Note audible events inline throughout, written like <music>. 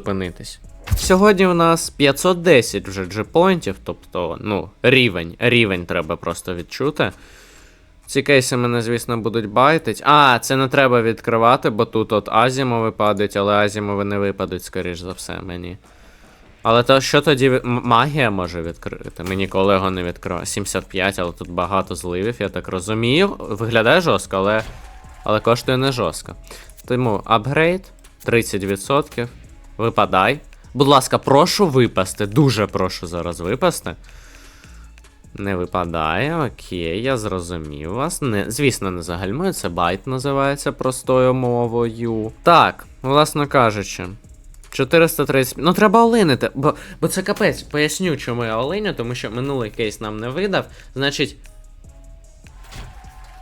зупинитись. Сьогодні у нас 510 вже джепоінтів, тобто, ну, рівень, рівень треба просто відчути. Ці кейси мене, звісно, будуть байтить. А, це не треба відкривати, бо тут от азімови падають, але азімови не випадуть, скоріш за все, мені. Але то що тоді магія може відкрити? Ми ніколи його не відкривали. 75, але тут багато зливів, я так розумію. Виглядає жорстко, але, але коштує не жорстко. Тому апгрейд 30%. Випадай. Будь ласка, прошу випасти. Дуже прошу зараз випасти. Не випадає, окей, я зрозумів вас. Не, звісно, не загальмує, це байт називається простою мовою. Так, власно кажучи. 430. Ну, треба олинити, бо, бо це капець. Поясню, чому я оленю, тому що минулий кейс нам не видав. Значить.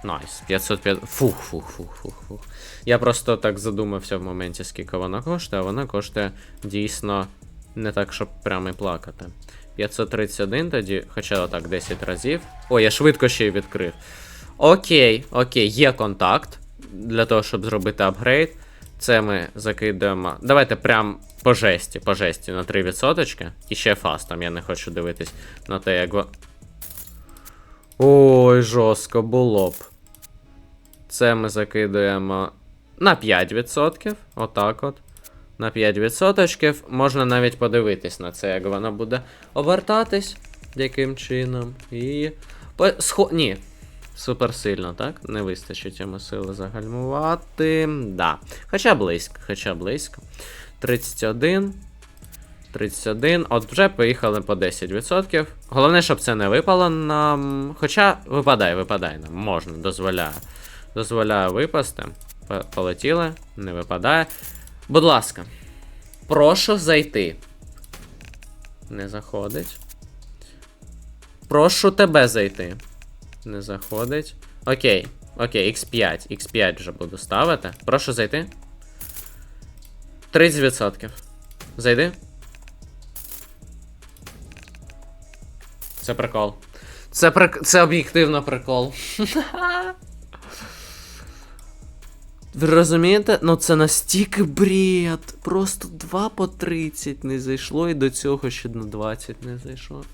Найс, 505. Фух, фух, фух, фух, фух. Я просто так задумався в моменті, скільки вона коштує, а вона коштує дійсно не так, щоб прямо і плакати. 531 тоді, хоча отак 10 разів. О, я швидко ще й відкрив. Окей, окей, є контакт для того, щоб зробити апгрейд. Це ми закидаємо. Давайте прям по жесті, по жесті на 3%. І ще фастом. Я не хочу дивитись на те, як. Ой, жорстко було б. Це ми закидуємо на 5%. Отак от. На 5%. Можна навіть подивитись на це, як воно буде обертатись. Яким чином. І. По... Схо... Ні. Супер сильно, так? Не вистачить йому сили загальмувати. Да. Хоча близько, хоча близько. 31. 31. От вже поїхали по 10%. Головне, щоб це не випало нам. Хоча випадає, випадає нам. Можна, дозволяє. Дозволяє випасти. Полетіли, не випадає. Будь ласка, прошу зайти. Не заходить. Прошу тебе зайти. Не заходить. Окей. Окей, X5. X5 вже буду ставити. Прошу зайти. 30%. Зайди. Це прикол. Це прик... Це об'єктивно прикол. Ви розумієте? Ну це настільки бред. Просто 2 по 30 не зайшло і до цього ще на 20 не зайшло.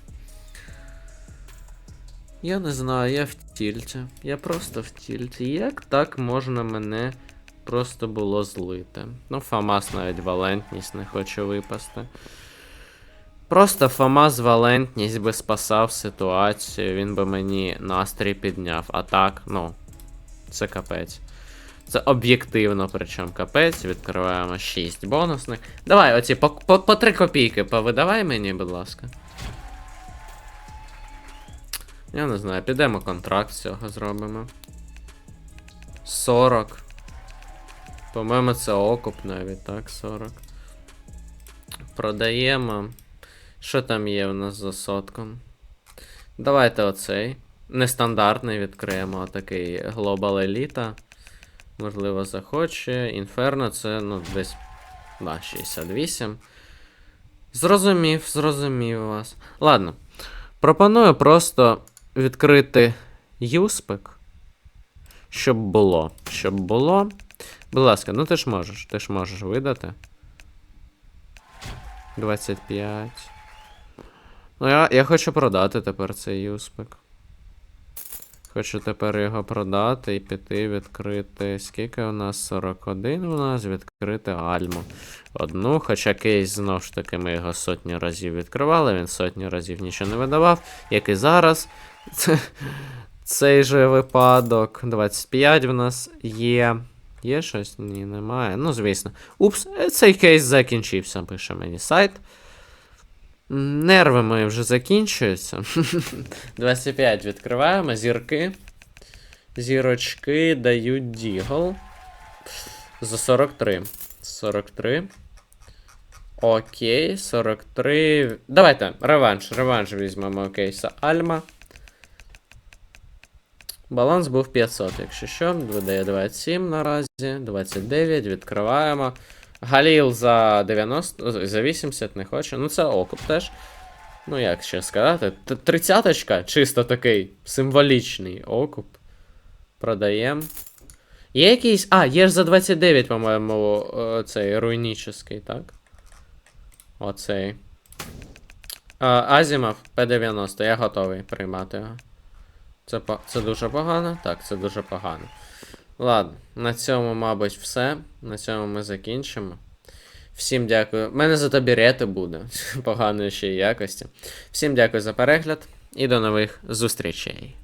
Я не знаю, я в тільті. Я просто в тільті. Як так можна мене просто було злити? Ну, Фамас навіть валентність не хоче випасти. Просто Фамас валентність би спасав ситуацію, він би мені настрій підняв. А так, ну, це капець. Це об'єктивно, причому капець. Відкриваємо 6 бонусних. Давай, оці по, по, по 3 копійки повидавай мені, будь ласка. Я не знаю, підемо контракт з цього зробимо. 40. По-моєму, це окуп навіть, так, 40. Продаємо. Що там є у нас за сотком? Давайте оцей. Нестандартний відкриємо отакий Global Elite. Можливо, захоче. Інферно це, ну, десь. Да, 68. Зрозумів, зрозумів вас. Ладно. Пропоную просто відкрити юспик. Щоб було. Щоб було. Будь ласка, ну ти ж можеш, ти ж можеш видати. 25. Ну, я, я хочу продати тепер цей юспик. Хочу тепер його продати і піти відкрити. Скільки у нас? 41 у нас відкрити альму. Одну, хоча кейс знов ж таки ми його сотню разів відкривали, він сотню разів нічого не видавав, як і зараз. Це, <laughs> цей же випадок. 25 в нас є. Є щось? Ні, немає. Ну, звісно. Упс, цей кейс закінчився, пише мені сайт. Нерви мої вже закінчуються. <laughs> 25 відкриваємо, зірки. Зірочки дають дігл. За 43. 43. Окей, 43. Давайте, реванш, реванш візьмемо кейса Альма. Баланс був 500, якщо що. Видає 27 наразі. 29, відкриваємо. Галіл за 90, за 80 не хоче. Ну це окуп теж. Ну, як ще сказати? Тридцяточка, чисто такий символічний окуп. Продаємо. Є якийсь. А, є ж за 29, по-моєму, цей руйнічний, так? Оцей. Азімов П90, я готовий приймати його. Це, це дуже погано? Так, це дуже погано. Ладно, на цьому, мабуть, все. На цьому ми закінчимо. Всім дякую. У мене зато бірети буде <laughs> поганої ще й якості. Всім дякую за перегляд і до нових зустрічей.